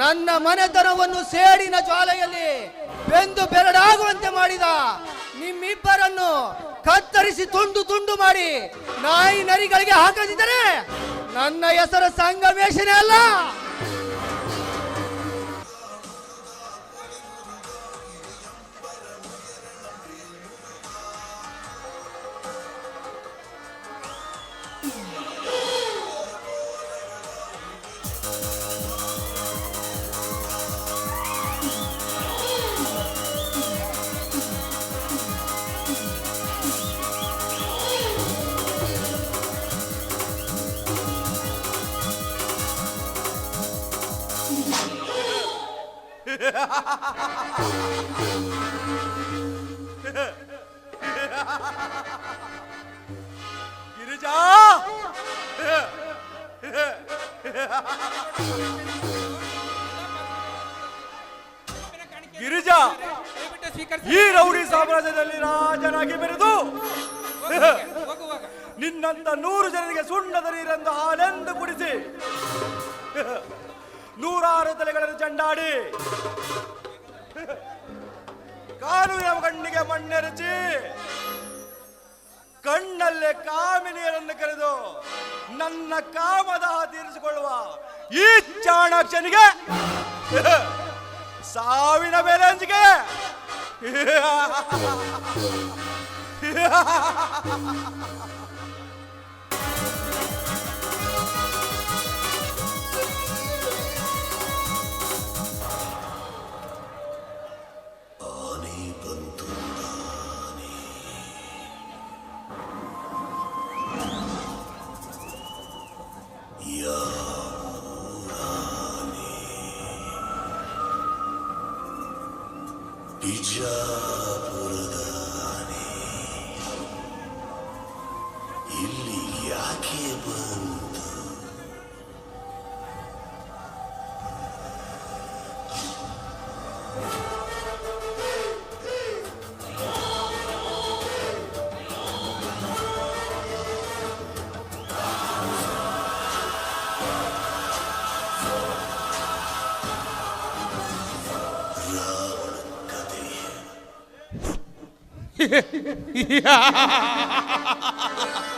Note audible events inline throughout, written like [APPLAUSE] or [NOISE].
ನನ್ನ ಮನೆತನವನ್ನು ಸೇಡಿನ ಜ್ವಾಲೆಯಲ್ಲಿ ಬೆಂದು ಬೆರಡಾಗುವಂತೆ ಮಾಡಿದ ನಿಮ್ಮಿಬ್ಬರನ್ನು ಕತ್ತರಿಸಿ ತುಂಡು ತುಂಡು ಮಾಡಿ ನಾಯಿ ನರಿಗಳಿಗೆ ಹಾಕದಿದ್ದರೆ ನನ್ನ ಹೆಸರು ಸಂಗಮೇಶನೇ ಅಲ್ಲ. ಗಿರಿಜಾ! ಗಿರಿಜಾ! ಈ ರೌಡಿ ಸಾಮ್ರಾಜ್ಯದಲ್ಲಿ ರಾಜನಾಗಿ ಬೆರೆದು ನಿನ್ನಂತ ನೂರು ಜನರಿಗೆ ಸುಣ್ಣದ ನೀರೆಂದು ಹಾಲೆಂದು ಕುಡಿಸಿ ನೂರಾರು ತಲೆಗಳನ್ನು ಚಂಡಾಡಿ ಕಾನೂನಿನ ಕಣ್ಣಿಗೆ ಮಣ್ಣೆರಚಿ, ಕಣ್ಣಲ್ಲೇ ಕಾಮಿನಿಯರನ್ನು ಕರೆದು ನನ್ನ ಕಾಮದ ತೀರಿಸಿಕೊಳ್ಳುವ ಈ ಚಾಣಾಕ್ಷನಿಗೆ ಸಾವಿನ ಬೆಲೆ ಹಂಚಿಕೆ [LAUGHS] [LAUGHS]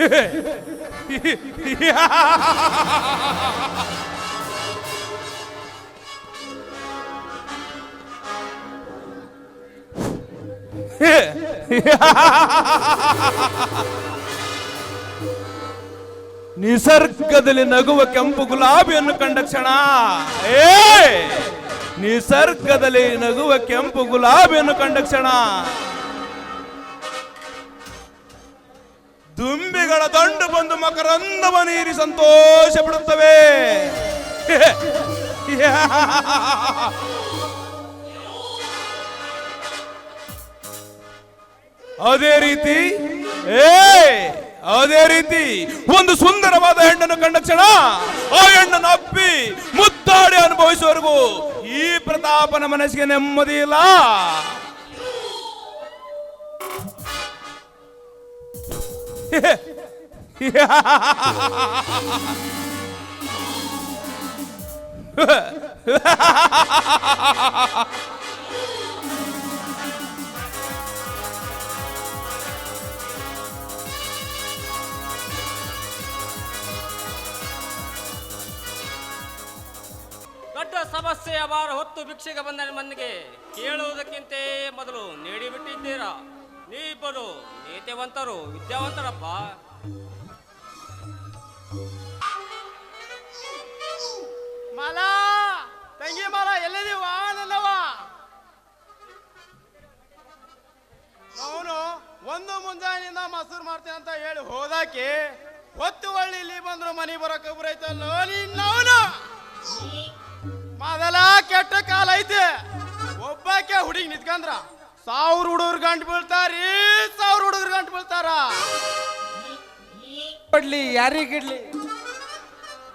[LAUGHS] 이야. ನಿಸರ್ಗದಲ್ಲಿ ನಗುವ ಕೆಂಪು ಗುಲಾಬಿಯನ್ನು ಕಂಡ ಕ್ಷಣ. ಏ ನಿಸರ್ಗದಲ್ಲಿ ನಗುವ ಕೆಂಪು ಗುಲಾಬಿಯನ್ನು ಕಂಡ ಕ್ಷಣ. ದುಂಬಿಗಳ ದಂಡು ಬಂದು ಮಕರಂದವ ನೀರಿ ಸಂತೋಷ ಪಡುತ್ತವೆ [LAUGHS] ಅದೇ ರೀತಿ ಏ ಅದೇ ರೀತಿ ಒಂದು ಸುಂದರವಾದ ಹೆಣ್ಣನ್ನು ಕಂಡ ಕ್ಷಣ ಆ ಹೆಣ್ಣನ್ನು ಅಪ್ಪಿ ಮುತ್ತಾಡಿ ಅನುಭವಿಸುವವರೆಗೂ ಈ ಪ್ರತಾಪನ ಮನಸ್ಸಿಗೆ ನೆಮ್ಮದಿ ಇಲ್ಲ. [LAUGHS] ಸಮಸ್ಯೆಯ ಭಾರ ಹೊತ್ತು ಭಿಕ್ಷೆಗೆ ಬಂದ ಮನೆಗೆ ಕೇಳುವುದಕ್ಕಿಂತ ಮೊದಲು ನೀಡಿಬಿಟ್ಟಿದ್ದೀರಾ? ನೀವಿಬ್ಬರು ನೀತಿವಂತರು, ವಿದ್ಯಾವಂತರಪ್ಪ. ಮಾಲಾ, ತಂಗಿ ಮಾಲ ಎಲ್ಲಿದೀವ ನನ್ನವ ಅವನು ಒಂದು ಮುಂಜಾನೆಯಿಂದ ಮಸೂರು ಮಾಡ್ತೇನೆ ಅಂತ ಹೇಳಿ ಹೋದಾಕಿ ಹೊತ್ತು ಒಳ್ಳಿ ಇಲ್ಲಿ ಬಂದ್ರು ಮನೆ ಬರೋಕೆ ಒಬ್ರೈತಲ್ಲ ನಿನ್ನವನು ಮೊದಲ ಕೆಟ್ಟ ಕಾಲ ಐತೆ. ಒಬ್ಬಾಕೆ ಹುಡುಗಿ ನಿಂತ್ಕಂದ್ರ ಸಾವಿರ ಹುಡುಗರು ಗಂಟು ಬೀಳ್ತಾರಿ ಸಾವಿರ ಹುಡುಗರು ಗಂಟು ಬೀಳ್ತಾರ. ಕೊಡ್ಲಿ ಯಾರಿಗಿಡ್ಲಿ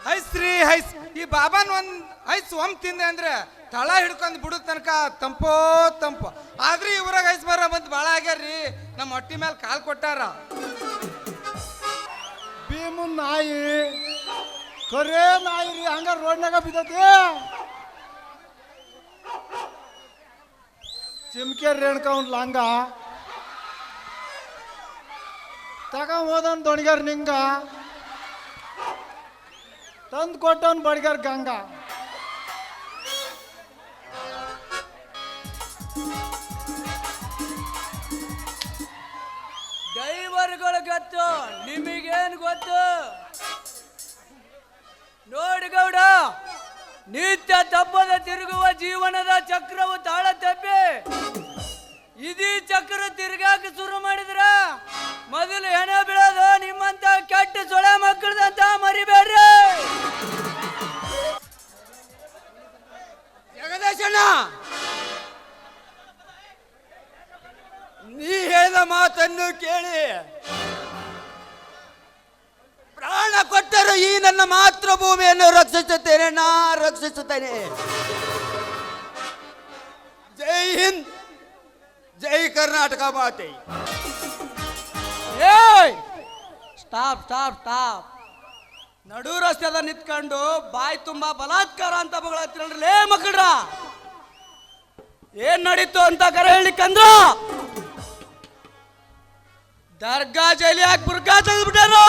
ಹೈಸ್ರಿ ಹೈಸ್ ಈ ಬಾಬಾನ್ ಒಂದ್ ಐಸ್ ಒಮ್ ತಿಂದೆ ಅಂದ್ರೆ ತಳ ಹಿಡ್ಕೊಂಡ್ ಬಿಡು ತನಕ ತಂಪೋ ತಂಪು. ಆದ್ರೆ ಇವ್ರಾಗ ಐಸ್ ಬರ ಬಂದ್ ಭಾಳ ಆಗ್ಯಾರ್ರಿ ನಮ್ಮ ಹೊಟ್ಟಿ ಮೇಲೆ ಕಾಲ್ ಕೊಟ್ಟಾರ. ಭೀಮನ್ ನಾಯಿ. ಕರೇ ನಾಯಿ ರೀ, ಹಂಗ ರೋಡ್ನಾಗ ಬಿದ್ದತಿ. ಚಿಮ್ಕೆ ರೇಣುಕ ಅವ್ನ್ ಲಂಗ. ತಗ ಹೋದನ್ ದೊಣಗ್ಯಾರ ನಿಂಗ. ತಂದು ಕೊಟ್ಟವನ್ ಬಡ್ಗ್ಯಾರ ಗಂಗ. ಡೈವರ್ಗಳು ಗೊತ್ತು, ನಿಮಗೇನು ಗೊತ್ತು? ಗೌಡ, ನಿತ್ಯ ತಪ್ಪದ ತಿರುಗುವ ಜೀವನದ ಚಕ್ರವು ತಾಳ ತಪ್ಪಿ ಇದೀ ಚಕ್ರ ತಿರುಗಾಕ ಶುರು ಮಾಡಿದ್ರ, ಮೊದಲು ಹೆಣ ಬೀಳೋದು ನಿಮ್ಮಂತ ಕೆಟ್ಟ ಸೊಳೆ ಮಕ್ಕಳದಂತ ಮರಿಬೇಡ್ರಿ. ಜಗದೇಶಣ್ಣ, ನೀ ಹೇಳಿದ ಮಾತನ್ನು ಕೇಳಿ. ಕೊಟ್ಟರು ಈ ನನ್ನ ಮಾತೃಭೂಮಿಯನ್ನು ರಕ್ಷಿಸುತ್ತೇನೆ, ನಾ ರಕ್ಷಿಸುತ್ತೇನೆ. ಜೈ ಹಿಂದ್, ಜೈ ಕರ್ನಾಟಕ ಮಾತೆ. ಏಯ್! Stop stop stop. ನಡು ರಸ್ತೆದ ನಿಂತ್ಕೊಂಡು ಬಾಯಿ ತುಂಬಾ ಬಲಾತ್ಕಾರ ಅಂತ ಬಗಳತ್ತಿರಲ್ರಿ ಲೇ ಮಕ್ಕಳ್ರ! ಏನ್ ನಡೀತು ಅಂತ ಕರೆ ಹೇಳಿಕಂದ್ರ ದರ್ಗಾ ಜೈಲಿ ಹಾಕಿ ಬುರ್ಗಾ ತೆಗೆದ್ಬಿಟ್ಟಾರು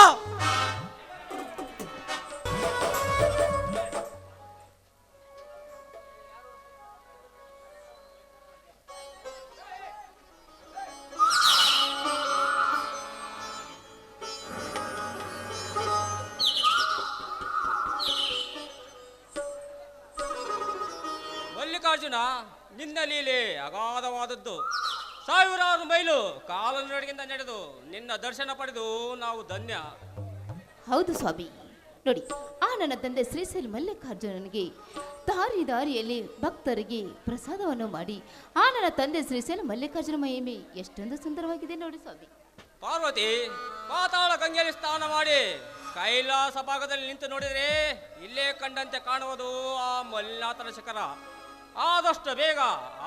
ಸಾವಿರಾರು ಮೈಲು ಕಾಲುನಡಿಗೆಯಿಂದ ನಡೆದು ನಿನ್ನ ದರ್ಶನ ಪಡೆದು ನಾವು ಧನ್ಯ. ಹೌದು ಸ್ವಾಮಿ. ನೋಡಿ ಆ ನನ್ನ ತಂದೆ ಶ್ರೀಶೈಲ ಮಲ್ಲಿಕಾರ್ಜುನನಿಗೆ ದಾರಿ ದಾರಿಯಲ್ಲಿ ಭಕ್ತರಿಗೆ ಪ್ರಸಾದವನ್ನು ಮಾಡಿ ಆ ನನ್ನ ತಂದೆ ಶ್ರೀಶೈಲ ಮಲ್ಲಿಕಾರ್ಜುನ ಮಹಿಮೆ ಎಷ್ಟೊಂದು ಸುಂದರವಾಗಿದೆ ನೋಡಿ ಸ್ವಾಮಿ. ಪಾರ್ವತಿ ಪಾತಾಳ ಗಂಗೆಯಲ್ಲಿ ಸ್ನಾನ ಮಾಡಿ ಕೈಲಾಸ ಭಾಗದಲ್ಲಿ ನಿಂತು ನೋಡಿದರೆ ಇಲ್ಲೇ ಕಂಡಂತೆ ಕಾಣುವುದು ಆ ಮಲ್ಲಿನಾಥನ ಶಿಖರ. ಆದಷ್ಟು ಬೇಗ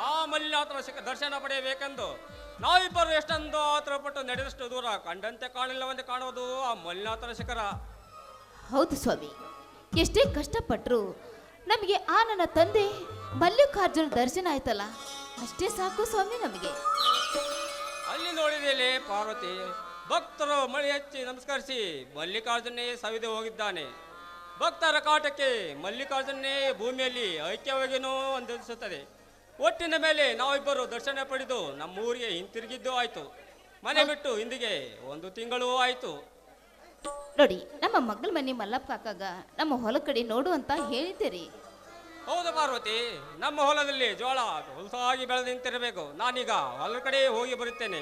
ಆ ಮಲ್ಲಿನಾಥನ ದರ್ಶನ ಪಡೆಯಬೇಕೆಂದು ನಾವಿಬ್ಬರು ಎಷ್ಟೊಂದು ಆತುರಪಟ್ಟು ನಡೆದಷ್ಟು ದೂರ ಕಂಡಂತೆ ಕಾಣಿಲ್ಲವಂತೆ ಕಾಣುವುದು ಆ ಮಲ್ಲಿನಾಥನ ಶಿಖರ. ಹೌದು ಸ್ವಾಮಿ. ಎಷ್ಟೇ ಕಷ್ಟಪಟ್ಟರು ನಮಗೆ ಆ ನನ್ನ ತಂದೆ ಮಲ್ಲಿಕಾರ್ಜುನ ದರ್ಶನ ಆಯ್ತಲ್ಲ? ಅಷ್ಟೇ ಸಾಕು ಸ್ವಾಮಿ ನಮಗೆ. ಅಲ್ಲಿ ನೋಡಿದಲ್ಲಿ ಪಾರ್ವತಿ ಭಕ್ತರು ಮಳೆ ಹಚ್ಚಿ ನಮಸ್ಕರಿಸಿ ಮಲ್ಲಿಕಾರ್ಜುನೇ ಸವಿದು ಹೋಗಿದ್ದಾನೆ. ಭಕ್ತರ ಕಾಟಕ್ಕೆ ಮಲ್ಲಿಕಾರ್ಜುನೇ ಭೂಮಿಯಲ್ಲಿ ಐಕ್ಯವಾಗಿನೂ ಅಂದಿಸುತ್ತದೆ ಒಟ್ಟಿನ ಮೇಲೆ ನಾವಿಬ್ಬರು ದರ್ಶನ ಪಡೆದು ನಮ್ಮೂರಿಗೆ ಹಿಂತಿರುಗಿದ್ದು ಆಯಿತು. ಮನೆ ಬಿಟ್ಟು ಹಿಂದಿಗೆ ಒಂದು ತಿಂಗಳು ಆಯಿತು. ನೋಡಿ ನಮ್ಮ ಮಗಳ ಮನೆ ಮಲ್ಲಪ್ಪ ಕಾಕಾಗ ನಮ್ಮ ಹೊಲ ಕಡೆ ನೋಡು ಅಂತ ಹೇಳಿದ್ದೀರಿ. ಹೌದು ಪಾರ್ವತಿ ನಮ್ಮ ಹೊಲದಲ್ಲಿ ಜೋಳ ಹೊಲಸಾಗಿ ಬೆಳೆದು ನಿಂತಿರಬೇಕು. ನಾನೀಗ ಹೊಲ ಕಡೆ ಹೋಗಿ ಬರುತ್ತೇನೆ.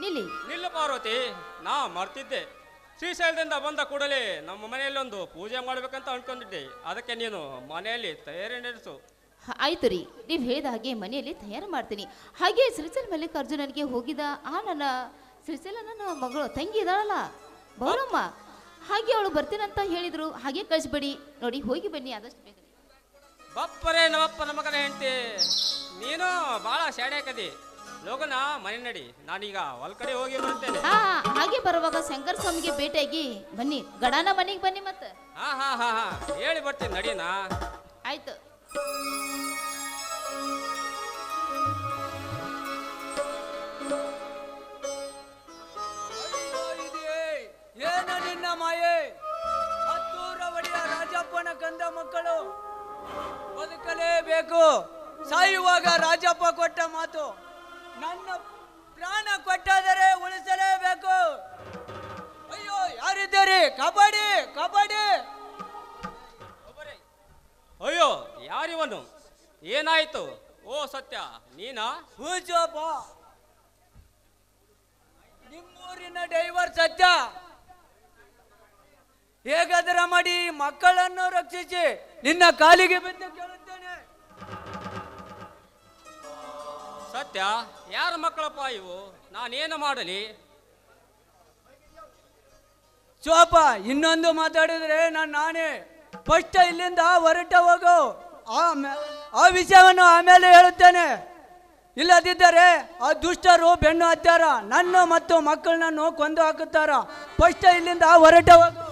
ನಿಲ್ಲಿ. ನಿಲ್ಲು ಪಾರ್ವತಿ ನಾ ಮರ್ತಿದ್ದೆ. ಶ್ರೀಶೈಲದಿಂದ ಬಂದ ಕೂಡಲೇ ನಮ್ಮ ಮನೆಯಲ್ಲಿ ಒಂದು ಪೂಜೆ ಮಾಡ್ಬೇಕಂತ ಅನ್ಕೊಂಡಿದ್ದೆ. ಅದಕ್ಕೆ ನೀನು ಮನೆಯಲ್ಲಿ ತಯಾರಿ ನಡೆಸು. ಆಯ್ತು ರೀ. ನೀವು ಹೇಳಿದ ಹಾಗೆ ಮನೆಯಲ್ಲಿ ತಯಾರು ಮಾಡ್ತೀನಿ. ಹಾಗೆ ಶ್ರೀಶೈಲ ಮಲ್ಲಿಕಾರ್ಜುನನಿಗೆ ಹೋಗಿದ ಆ ನನ್ನ ಶ್ರೀಶೈಲ ನನ್ನ ಮಗಳು ತಂಗಿ ಇದ್ದಾಳಲ್ಲ ಬೌರಮ್ಮ. ಹಾಗೆ ಅವಳು ಬರ್ತೀನಂತ ಹೇಳಿದ್ರು. ಹಾಗೆ ಕಳಿಸ್ಬೇಡಿ. ನೋಡಿ ಹೋಗಿ ಬನ್ನಿ ಆದಷ್ಟು ಬೇಗ. ಬಪ್ಪರೇ ನಮ್ಮ ಮಗನ ಹೆಂಡತಿ. ನೀನು ಭಾಳ ಶಾಣೆ ಕದಿ. ಲೋಗನ ಮನೆ ನಡಿ. ನಾನೀಗ ಹೊಲ್ ಕಡೆ ಹೋಗಿ ಬರ್ತೇನೆ ಹಾ ಹಾಗೆ ಬರುವಾಗ ಶಂಕರ ಸ್ವಾಮಿಗೆ ಭೇಟಿಯಾಗಿ ಬನ್ನಿ. ಗಡಾನ ಮನೆಗೆ ಬನ್ನಿ ಮತ್ತೆ. ಹಾ ಹಾ ಹಾ ಹಾ. ಹೇಳಿ ಬರ್ತೀನಿ ನಡೀನಾ? ಆಯ್ತು. ಏನ ನಿನ್ನ ಮಾಯೆ? ಹತ್ತೂರ ಒಡೆಯ ರಾಜಪ್ಪನ ಕಂದ ಮಕ್ಕಳು. ಬದುಕಲೇಬೇಕು. ಸಾಯುವಾಗ ರಾಜಪ್ಪ ಕೊಟ್ಟ ಮಾತು. ನನ್ನ ಪ್ರಾಣ ಕೊಟ್ಟಾದರೆ ಉಳಿಸಲೇಬೇಕು. ಅಯ್ಯೋ ಯಾರಿದ್ದೀರಿ? ಕಬಡ್ಡಿ ಕಬಡ್ಡಿ. ಅಯ್ಯೋ ಯಾರಿವನು? ಏನಾಯ್ತು? ಓ ಸತ್ಯ ನೀನಾ? ಹೂಜೋಪ ನಿಮ್ಮೂರಿನ ಡೈವರ್ ಸತ್ಯ. ಹೇಗಾದರ ಮಾಡಿ ಮಕ್ಕಳನ್ನು ರಕ್ಷಿಸಿ ನಿನ್ನ ಕಾಲಿಗೆ ಬಿದ್ದು ಕೇಳುತ್ತೇನೆ ಸತ್ಯ? ಯಾರ ಮಕ್ಕಳಪ್ಪ ಇವು? ನಾನೇನು ಮಾಡಲಿ? ಚೋಪ, ಇನ್ನೊಂದು ಮಾತಾಡಿದ್ರೆ ನಾನು ನಾನೇ. ಫಸ್ಟ್ ಇಲ್ಲಿಂದ ಹೊರಟ ಹೋಗು. ಆ ವಿಷಯವನ್ನು ಆಮೇಲೆ ಹೇಳುತ್ತೇನೆ. ಇಲ್ಲದಿದ್ದರೆ ಆ ದುಷ್ಟರು ಬೆನ್ನು ಹತ್ತಾರ. ನನ್ನ ಮತ್ತು ಮಕ್ಕಳನ್ನು ಕೊಂದು ಹಾಕುತ್ತಾರ. ಫಸ್ಟ್ ಇಲ್ಲಿಂದ ಹೊರಟ ಹೋಗು.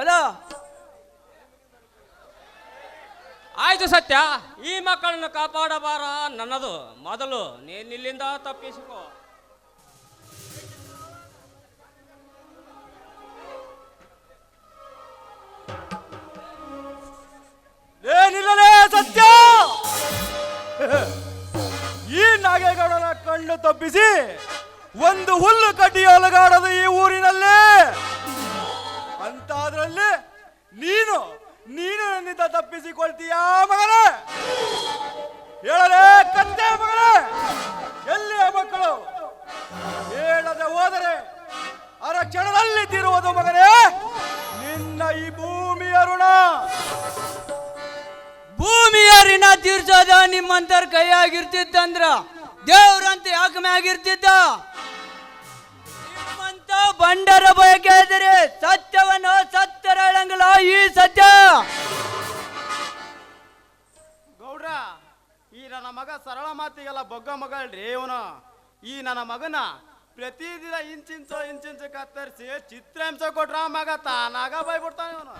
ಹಲೋ? ಸತ್ಯ. ಈ ಮಕ್ಕಳನ್ನು ಕಾಪಾಡಬಾರ ನನ್ನದು ಮೊದಲು ನೀನಿಲ್ಲಿಂದ ತಪ್ಪಿಸಿಕೋ. ಏನಿಲ್ಲಲೇ ಸತ್ಯ. ಈ ನಾಗೇಗೌಡನ ಕಣ್ಣು ತಪ್ಪಿಸಿ ಒಂದು ಹುಲ್ಲು ಕಡ್ಡಿ ಅಲಗಾಡದು ಈ ಊರಿನಲ್ಲಿ ತಪ್ಪಿಸಿಕೊಳ್ತೀಯಾ ಮಗನೇ? ಹೇಳಲೇ ಕತ್ತೆ ಮಗನೇ? ಎಲ್ಲಿಯ ಮಕ್ಕಳು? ಹೇಳದೆ ಹೋದರೆ ಅರ ಕ್ಷಣದಲ್ಲಿ ತಿರುವುದು ಮಗನೇ ನಿನ್ನ ಈ ಭೂಮಿಯ ಋಣ. ಭೂಮಿಯ ಋಣ ತೀರ್ಸೋದ ನಿಮ್ಮಂತರ ಕೈಯಾಗಿರ್ತಿತ್ತಂದ್ರ ದೇವ್ರಂತ ಯಾಕೆ ಮ್ಯಾಗಿರ್ತಿದ್ದ ನಿಮ್ಮಂತ ಬಂಡರ ಬಯಕೆ ಸತ್ಯವನ್ನು ಸತ್ಯರ ಹೇಳಂಗಿಲ್ಲ ಈ ಸತ್ಯ. ನನ್ನ ಮಗ ಸರಳ ಮಾತಿಗೆಲ್ಲ ಬೊಗ್ಗ ಮಗ ರೀ ಇವನು. ಈ ನನ್ನ ಮಗನ ಪ್ರತಿದಿನ ಇಂಚಿಂಚು ಇಂಚಿಂಚು ಕತ್ತರಿಸಿ ಚಿತ್ರಾಂಶ ಕೊಟ್ರ ಮಗ ತಾನಾಗ ಬೈಬಿಡ್ತಾನೆ ಇವನು.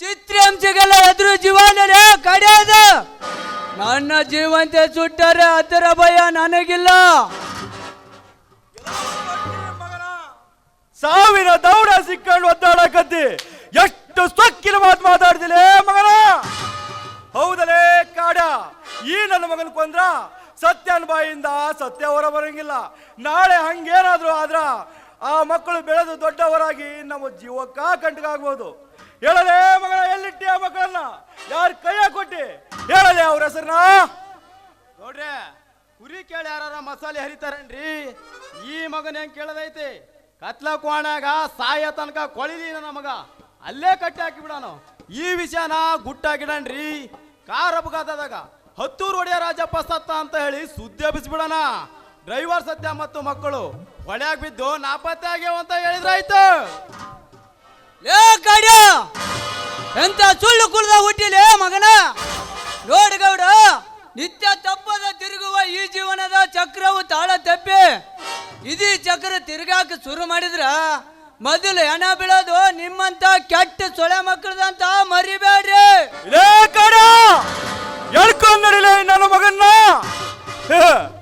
ಚಿತ್ರಾಂಶಗೆಲ್ಲ ಎದುರು ಜೀವನರೇ ಕಡೆಯದು. ನನ್ನ ಜೀವಂತೆ ಸುಟ್ಟರೆ ಅದರ ಭಯ ನನಗಿಲ್ಲ. ಸಾವಿರ ದೌಡ ಸಿಕ್ಕಂಡು ಒದ್ದಾಡಕತ್ತಿ. ಎಷ್ಟು ಸೊಕ್ಕಿನ ಮಾತು ಮಾತಾಡ್ತಿಲ್ಲ ಮಗನ? ಹೌದಲೇ ಕಾಡ ಈ ನನ್ನ ಮಗನ ಕೊಂದ್ರ ಸತ್ಯನ ಬಾಯಿಂದ ಸತ್ಯ ಹೊರ ಬರಂಗಿಲ್ಲ. ನಾಳೆ ಹಂಗೇನಾದ್ರೂ ಆದ್ರ ಆ ಮಕ್ಕಳು ಬೆಳೆದು ದೊಡ್ಡವರಾಗಿ ನಮ್ಮ ಜೀವಕ್ಕ ಕಂಟಕಾಗ್ಬೋದು ಹೇಳಲೇ ಮಗನ ಎಲ್ಲಿಟ್ಟಿ ಆ ಮಕ್ಕಳನ್ನ ಯಾರ ಕೈಯ ಕೊಟ್ಟಿ? ಹೇಳಲೇ ಅವ್ರ ಹೆಸರನ್ನ? ನೋಡ್ರಿ, ಕುರಿ ಕೇಳಿ ಯಾರ ಮಸಾಲೆ ಹರಿತಾರನ್ರಿ? ಈ ಮಗನ ಹೆಂಗ್ ಕೇಳದೈತಿ? ಕತ್ಲ ಕೋಣಾಗ ಸಾಯ ತನಕ ಕೊಳಿದೀನ ನಮಗ ಮಗ. ಅಲ್ಲೇ ಕಟ್ಟಿ ಹಾಕಿ ಬಿಡಾನು. ಈ ವಿಷಯನ ಗುಟ್ಟಾಗಿಡನ್ರಿ. ಕಾರ್ ಅಪಘಾತದಾಗ ಹತ್ತೂರು ಒಡೆಯ ರಾಜಪ್ಪ ಸತ್ತ ಅಂತ ಹೇಳಿ ಸುದ್ದಿ ಹಬ್ಬಿಸ್ಬಿಡಣ. ಡ್ರೈವರ್ ಸತ್ಯ ಮತ್ತು ಮಕ್ಕಳು ಹೊಳೆಯಾಗಿ ಬಿದ್ದು ನಾಪತ್ತೆ ಆಗ್ಯಾವ ಅಂತ ಹೇಳಿದ್ರಾಯ್ತು ಏ ಕಡ ಎಂತ ಸುಳ್ಳು ಕುಲದ ಹುಟ್ಟಿಲೇ ಮಗನ? ನೋಡು ಗೌಡ, ನಿತ್ಯ ತಪ್ಪದ ತಿರುಗುವ ಈ ಜೀವನದ ಚಕ್ರವು ತಾಳ ತಪ್ಪಿ ಇದೀ ಚಕ್ರ ತಿರುಗಾಕ ಶುರು ಮಾಡಿದ್ರ? ಮೊದಲು ಹೆಣ ಬೀಳೋದು ನಿಮ್ಮಂತ ಕೆಟ್ಟ ಸೊಳೆ ಮಕ್ಕಳದಂತ ಮರಿಬೇಡ್ರಿ. ಕಾಡ ನಡಿಲೇ ನನ್ನ ಮಗನ್ನ! [LAUGHS]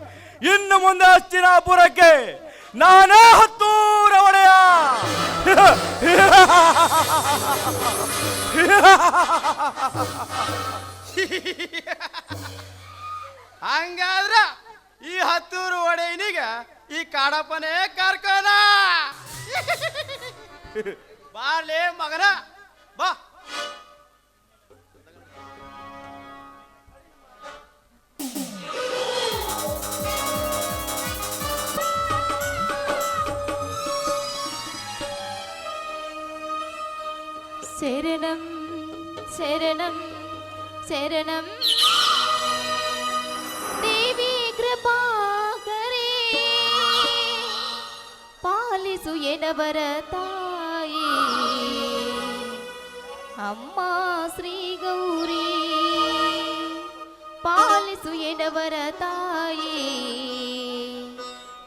ಇನ್ನು ಮುಂದೆ ಹಸ್ತಿನಾಪುರಕ್ಕೆ ನಾನೇ ಹತ್ತೂರ ಒಡೆಯ! [LAUGHS] ಹಂಗಾದ್ರ ಈ ಹತ್ತೂರು ಒಡೆಯನಿಗ ఈ కడపనే కర్కోనా? బాలే మగనా? బా. ശരണം ശരണം ശരണം ಆಲಿಸು ಎನವರ ತಾಯಿ ಅಮ್ಮ ಶ್ರೀ ಗೌರಿ ಪಾಲಿಸು ಎನವರ ತಾಯಿ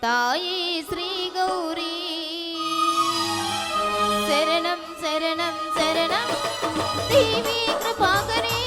ತಾಯಿ ಶ್ರೀ ಗೌರಿ ಶರಣಂ ಶರಣಂ ಶರಣಂ ದೇವಿ ಕೃಪಾಕರೇ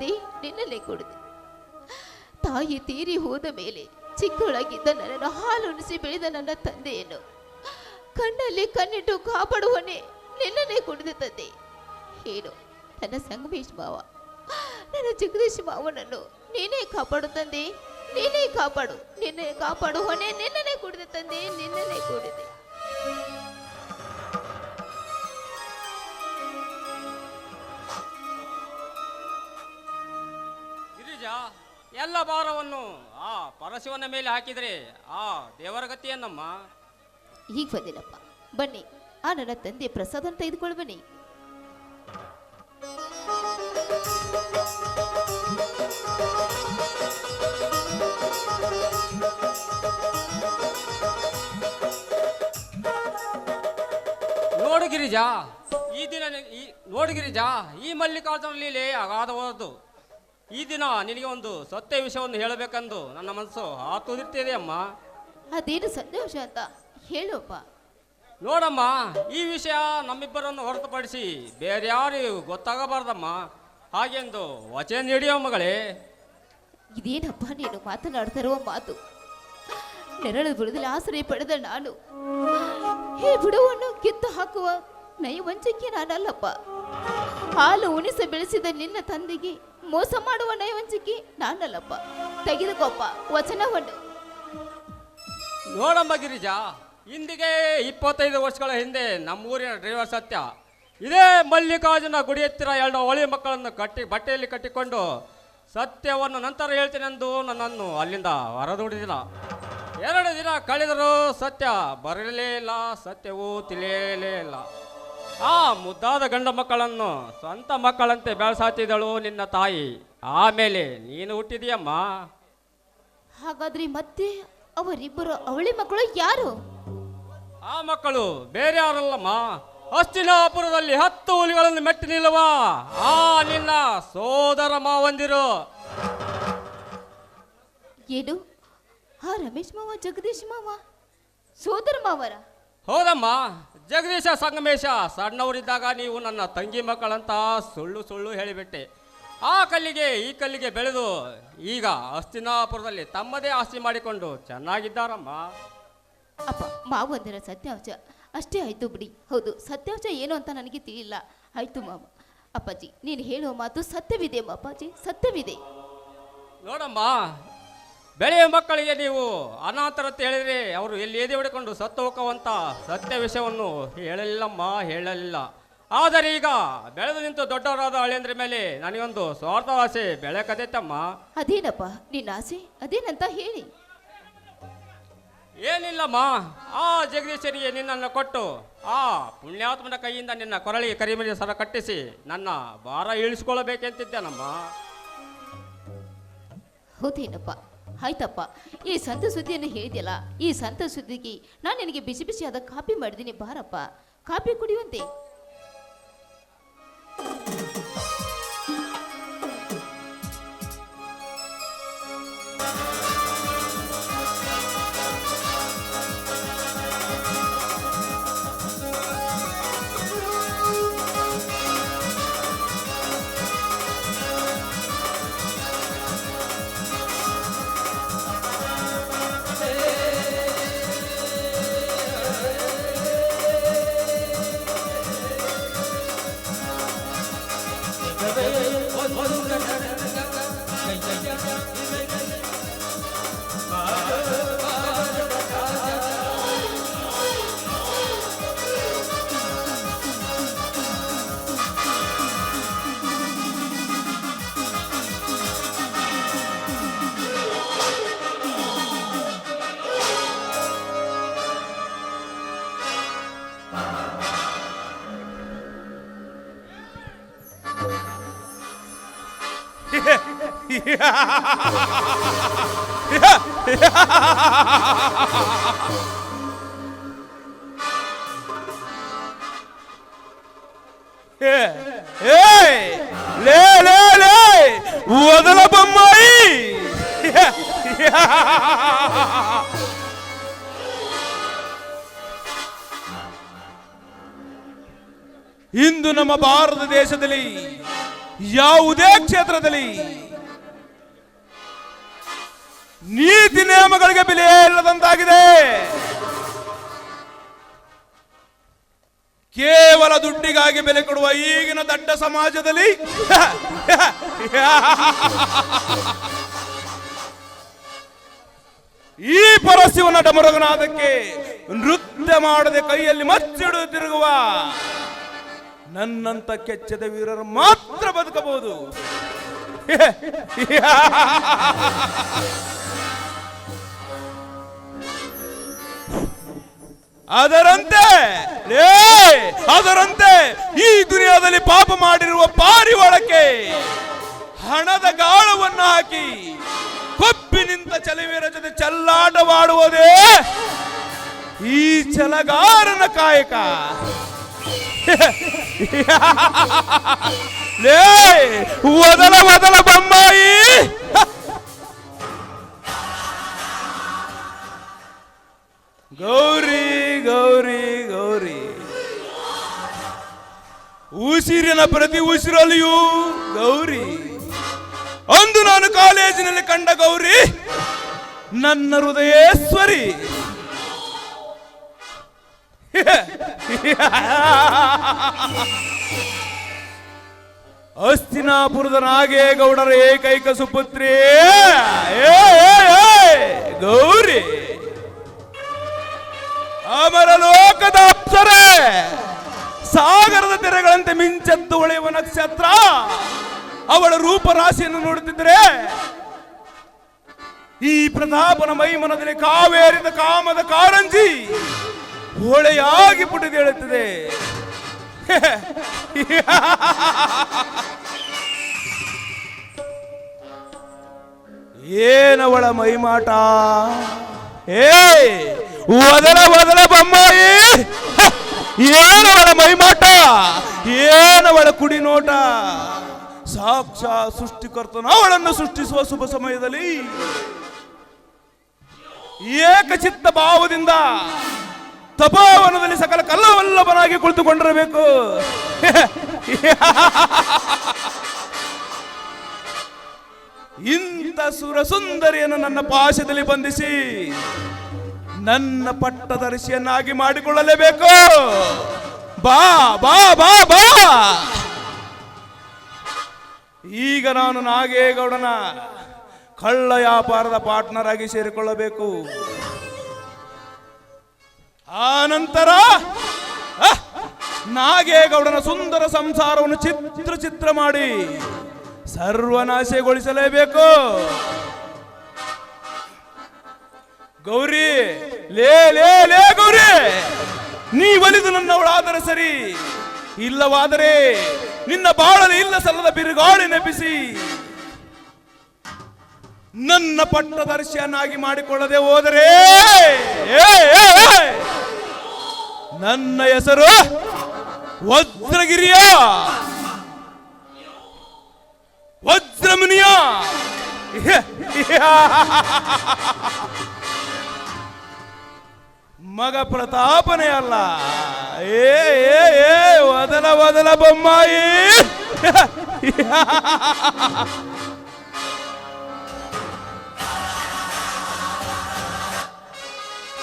ತಂದೆ ನಿನ್ನಲ್ಲೇ ಕೊಡುತ್ತೆ ತಾಯಿ ತೀರಿ ಹೋದ ಮೇಲೆ ಚಿಕ್ಕವಳಾಗಿದ್ದ ನನ್ನನ್ನು ಹಾಲುಣಿಸಿ ಬೆಳೆದ ನನ್ನ ತಂದೆಯನ್ನು ಕಣ್ಣಲ್ಲಿ ಕಣ್ಣಿಟ್ಟು ಕಾಪಾಡುವನೇ ನಿನ್ನನ್ನೇ ಕುಡಿದ ತಂದೆ. ಏನು ನನ್ನ ಸಂಗಮೇಶ್ ಮಾವ, ನನ್ನ ಜಗದೀಶ್ ಮಾವನನ್ನು ನೀನೇ ಕಾಪಾಡು ತಂದೆ, ನೀನೇ ಕಾಪಾಡು, ನಿನ್ನೆ ಕಾಪಾಡು ಹೊಣೆ ನಿನ್ನನ್ನೇ ಕುಡಿದ ತಂದೆ ನಿನ್ನನ್ನೇ ಕುಡಿದೆ. ಎಲ್ಲ ಭಾರವನ್ನು ಆ ಪರಶಿವನ ಮೇಲೆ ಹಾಕಿದರೆ ಆ ದೇವರ ಗತಿಯನ್ನಮ್ಮ ಈಗ ಬಂದಿನಪ್ಪ. ಬನ್ನಿ ಆ ನನ್ನ ತಂದೆ ಪ್ರಸಾದ ತೆಗೆದುಕೊಂಡು ಬನ್ನಿ ನೋಡು ಗಿರಿಜಾ ಈ ದಿನ ಈ ನೋಡು ಗಿರಿಜಾ ಈ ಮಲ್ಲಿಕಾರ್ಜುನ ಲೀಲೆ ಅಗಾಧವಾದದ್ದು. ಈ ದಿನ ನಿನಗೆ ಒಂದು ಸತ್ಯ ವಿಷಯವನ್ನು ಹೇಳಬೇಕಂದು ನನ್ನ ಮನಸ್ಸು ಆತುದಿರ್ತೇನೆ ಅಮ್ಮ. ಅದೇನು ಸಂತೋಷ ಅಂತ ಹೇಳಪ್ಪ. ನೋಡಮ್ಮ ಈ ವಿಷಯ ನಮ್ಮಿಬ್ಬರನ್ನು ಹೊರತುಪಡಿಸಿ ಬೇರೆ ಯಾರಿಗೂ ಗೊತ್ತಾಗಬಾರ್ದಮ್ಮ. ಹಾಗೆಂದು ವಚನ ನೀಡಿಯೋ ಮಗಳೇ. ಇದೇನಪ್ಪ ನೀನು ಮಾತನಾಡ್ತಾರೋ ಮಾತು? ನೆರಳು ಬಿಡದಲ್ಲಿ ಆಸರೆ ಪಡೆದ ನಾನು. ಈ ಬುಡವನ್ನು ಕಿತ್ತು ಹಾಕುವ ನೈವಂಚಕ್ಕೆ ನಾನಲ್ಲಪ್ಪ. ಹಾಲು ಉಣಿಸ ಬೆಳೆಸಿದ ನಿನ್ನ ತಂದೆಗೆ ಮೋಸ ಮಾಡುವ ನಯವಂಚಿಕೆ ನಾನಲ್ಲಪ್ಪ. ತೆಗೆದುಕೊಪ್ಪ. ವಚನವನ್ನು ನೋಡಮ್ಮ ಗಿರಿಜಾ, ಇಂದಿಗೆ ಇಪ್ಪತ್ತೈದು ವರ್ಷಗಳ ಹಿಂದೆ ನಮ್ಮೂರಿನ ಡ್ರೈವರ್ ಸತ್ಯ ಇದೇ ಮಲ್ಲಿಕಾರ್ಜುನ ಗುಡಿ ಹತ್ತಿರ ಎರಡು ಹೊಳಿ ಮಕ್ಕಳನ್ನು ಕಟ್ಟಿ ಬಟ್ಟೆಯಲ್ಲಿ ಕಟ್ಟಿಕೊಂಡು ಸತ್ಯವನ್ನು ನಂತರ ಹೇಳ್ತೀನೆಂದು ನನ್ನನ್ನು ಅಲ್ಲಿಂದ ಹೊರದೂಡಿದಿಲ್ಲ ಎರಡು ದಿನ ಕಳೆದರೂ ಸತ್ಯ ಬರಲೇ ಇಲ್ಲ, ಸತ್ಯವೂ ತಿಳಿಯಲೇ ಇಲ್ಲ. ಆ ಮುದ್ದಾದ ಗಂಡ ಮಕ್ಕಳನ್ನು ಸ್ವಂತ ಮಕ್ಕಳಂತೆ ಬೆಳೆಸಾತಿದಳು ನಿನ್ನ ತಾಯಿ. ಆಮೇಲೆ ನೀನು ಹುಟ್ಟಿದೀಯಮ್ಮ ಹಾಗಾದ್ರೆ ಮತ್ತೆ ಅವರಿಬ್ಬರು ಅವಳಿ ಮಕ್ಕಳು ಯಾರು? ಆ ಮಕ್ಕಳು ಬೇರೆ ಯಾರಲ್ಲಮ್ಮ? ಹಸ್ತಿನಾಪುರದಲ್ಲಿ ಹತ್ತು ಹುಲಿಗಳನ್ನು ಮೆಟ್ಟಿ ನಿಲ್ಲುವ ಆ ನಿನ್ನ ಸೋದರ ಮಾವಂದಿರು. ಏನು? ಆ ರಮೇಶ್ ಮಾವ ಜಗದೀಶ್ ಮಾವ ಸೋದರ ಮಾವರ? ಹೌದಮ್ಮ. ಜಗದೀಶ ಸಂಗಮೇಶ ಸಣ್ಣವರಿದ್ದಾಗ ನೀವು ನನ್ನ ತಂಗಿ ಮಕ್ಕಳಂತ ಸುಳ್ಳು ಸುಳ್ಳು ಹೇಳಿಬಿಟ್ಟೆ. ಆ ಕಲ್ಲಿಗೆ ಈ ಕಲ್ಲಿಗೆ ಬೆಳೆದು ಈಗ ಹಸ್ತಿನಾಪುರದಲ್ಲಿ ತಮ್ಮದೇ ಆಸ್ತಿ ಮಾಡಿಕೊಂಡು ಚೆನ್ನಾಗಿದ್ದಾರಮ್ಮ. ಅಪ್ಪ ಮಾವಂದಿರ ಸತ್ಯಾಂಶ ಅಷ್ಟೇ ಆಯ್ತು ಬಿಡಿ. ಹೌದು ಸತ್ಯಾಂಶ ಏನು ಅಂತ ನನಗೆ ತಿಳಿಯಿಲ್ಲ. ಆಯ್ತು ಮಾವ. ಅಪ್ಪಾಜಿ ನೀನು ಹೇಳುವ ಮಾತು ಸತ್ಯವಿದೆ ಅಪ್ಪಾಜಿ ಸತ್ಯವಿದೆ. ನೋಡಮ್ಮ ಬೆಳೆಯ ಮಕ್ಕಳಿಗೆ ನೀವು ಅನಾಥರತ್ ಹೇಳಿದ್ರೆ ಅವರು ಎಲ್ಲಿ ಎದೆ ಹೊಡ್ಕೊಂಡು ಸತ್ತು ಹೋಗುವಂತ ಸತ್ಯ ವಿಷಯವನ್ನು ಹೇಳಲಿಲ್ಲಮ್ಮ ಹೇಳಲಿಲ್ಲ ಆದರೆ ಈಗ ಬೆಳೆದು ನಿಂತು ದೊಡ್ಡವರಾದ ಹಳೆಯಂದ್ರ ಮೇಲೆ ನನಗೊಂದು ಸ್ವಾರ್ಥ ಆಸೆ ಬೆಳೆ ಕದೈತಮ್ಮ ಅದೇನಪ್ಪ ನಿನ್ನ ಆಸೆ? ಅದೇನಂತ ಹೇಳಿ. ಏನಿಲ್ಲಮ್ಮ ಆ ಜಗದೀಶರಿಗೆ ನಿನ್ನನ್ನು ಕೊಟ್ಟು ಆ ಪುಣ್ಯಾತ್ಮನ ಕೈಯಿಂದ ನಿನ್ನ ಕೊರಳಿಗೆ ಕರಿಮರಿ ಸರ ಕಟ್ಟಿಸಿ ನನ್ನ ಭಾರ ಇಳಿಸ್ಕೊಳ್ಬೇಕೆಂತಿದ್ದೇನಮ್ಮ ಹೌದೇನಪ್ಪ ಆಯ್ತಪ್ಪ, ಈ ಸಂತ ಸುದ್ದಿಯನ್ನು ಹೇಳಿದ್ಯಲ್ಲ, ಈ ಸಂತ ಸುದ್ದಿಗೆ ನಾನು ನಿನಗೆ ಬಿಸಿ ಬಿಸಿಯಾದ ಕಾಪಿ ಮಾಡಿದ್ದೀನಿ ಬಾರಪ್ಪ. ಕಾಪಿ ಕುಡಿಯುವಂತೆ. ಏ ಲೇ ಲೇ ಲೇ వదల బొమ్మాయి ಇಂದು ನಮ್ಮ ಭಾರತ ದೇಶದಲ್ಲಿ ಯಾವುದೇ ಕ್ಷೇತ್ರದಲ್ಲಿ ನೀತಿ ನಿಯಮಗಳಿಗೆ ಬೆಲೆ ಇಲ್ಲದಂತಾಗಿದೆ. ಕೇವಲ ದುಡ್ಡಿಗಾಗಿ ಬೆಲೆ ಕೊಡುವ ಈಗಿನ ದಡ್ಡ ಸಮಾಜದಲ್ಲಿ ಈ ಪರಶಿವನ ಡಮರಗನಾದಕ್ಕೆ ನೃತ್ಯ ಮಾಡದೆ ಕೈಯಲ್ಲಿ ಮಚ್ಚಿಡು ತಿರುಗುವ ನನ್ನಂತ ಕೆಚ್ಚದ ವೀರರು ಮಾತ್ರ ಬದುಕಬಹುದು. ಅದರಂತೆ ಅದರಂತೆ ಈ ದುನಿಯಾದಲ್ಲಿ ಪಾಪ ಮಾಡಿರುವ ಪಾರಿವಾಳಕ್ಕೆ ಹಣದ ಗಾಳವನ್ನು ಹಾಕಿ ಕೊಬ್ಬಿನಿಂದ ಚಲವೀರ ಜೊತೆ ಚಲ್ಲಾಟವಾಡುವುದೇ ಈ ಚಲಗಾರನ ಕಾಯಕ. [LAUGHS] ಲೇ ಒದಲ ಒದಲ ಬೊಮ್ಮಾಯಿ. ಉಸಿರಿನ ಪ್ರತಿ ಉಸಿರಲ್ಲಿಯೂ ಗೌರಿ. ಅಂದು ನಾನು ಕಾಲೇಜಿನಲ್ಲಿ ಕಂಡ ಗೌರಿ ನನ್ನ ಹೃದಯೇಶ್ವರಿ. [LAUGHS] ಹಸ್ತಿನಾಪುರದ ನಾಗೇಗೌಡರ ಏಕೈಕ ಸುಪುತ್ರಿ. ಗೌರಿ. ಅಮರ ಲೋಕದ ಅಪ್ಸರೆ. ಸಾಗರದ ತೆರೆಗಳಂತೆ ಮಿಂಚದ್ದು ಹೊಳೆಯುವ ನಕ್ಷತ್ರ. ಅವಳ ರೂಪರಾಶಿಯನ್ನು ನೋಡುತ್ತಿದ್ದರೆ ಈ ಪ್ರತಾಪನ ಮೈಮನದಲ್ಲಿ ಕಾವೇರಿದ ಕಾಮದ ಕಾರಂಜಿ ಹೊಳೆಯಾಗಿ ಪುಟಿದೇಳುತ್ತದೆ ಏನವಳ ಮೈಮಾಟ? ಏ ಒದಲ ಒದಲ ಬೊಮ್ಮಾಯಿ! ಏನವಳ ಮೈಮಾಟ? ಏನವಳ ಕುಡಿನೋಟ? ಸಾಕ್ಷಾ ಸೃಷ್ಟಿಕರ್ತನ ಅವಳನ್ನು ಸೃಷ್ಟಿಸುವ ಶುಭ ಸಮಯದಲ್ಲಿ ಏಕಚಿತ್ತ ಭಾವದಿಂದ ತಪೋವನದಲ್ಲಿ ಸಕಲ ಕಲ್ಲವಲ್ಲಭನಾಗಿ ಕುಳಿತುಕೊಂಡಿರಬೇಕು. ಇಂಥ ಸುರ ಸುಂದರಿಯನ್ನು ನನ್ನ ಪಾಶದಲ್ಲಿ ಬಂಧಿಸಿ ನನ್ನ ಪಟ್ಟದರ್ಶಿಯನ್ನಾಗಿ ಮಾಡಿಕೊಳ್ಳಲೇಬೇಕು. ಬಾ ಬಾ ಬಾ ಬಾ. ಈಗ ನಾನು ನಾಗೇಗೌಡನ ಕಳ್ಳ ವ್ಯಾಪಾರದ ಪಾರ್ಟ್ನರ್ ಆಗಿ ಸೇರಿಕೊಳ್ಳಬೇಕು. ಆ ನಂತರ ನಾಗೇಗೌಡನ ಸುಂದರ ಸಂಸಾರವನ್ನು ಚಿತ್ರ ಚಿತ್ರ ಮಾಡಿ ಸರ್ವನಾಶಗೊಳಿಸಲೇಬೇಕು. ಗೌರಿ ಲೇ ಲೇ ಲೇ ಗೌರಿ ನೀ ಒಲಿದು ನನ್ನವಳಾದರೆ ಸರಿ ಇಲ್ಲವಾದರೆ ನಿನ್ನ ಬಾಳಲಿ ಇಲ್ಲ ಸಲ್ಲದ ಬಿರುಗಾಳಿ ನೆಪಿಸಿ ನನ್ನ ಪಟ್ಟದರ್ಶಿಯನ್ನಾಗಿ ಮಾಡಿಕೊಳ್ಳದೆ ಹೋದರೆ ನನ್ನ ಹೆಸರು ವಜ್ರಗಿರಿಯ ವಜ್ರಮುನಿಯ ಮಗ ಪ್ರತಾಪನೇ ಅಲ್ಲ. ಏ ಏ ಏ ವದಲ ವದಲ ಬೊಮ್ಮಾಯಿ. [LAUGHS]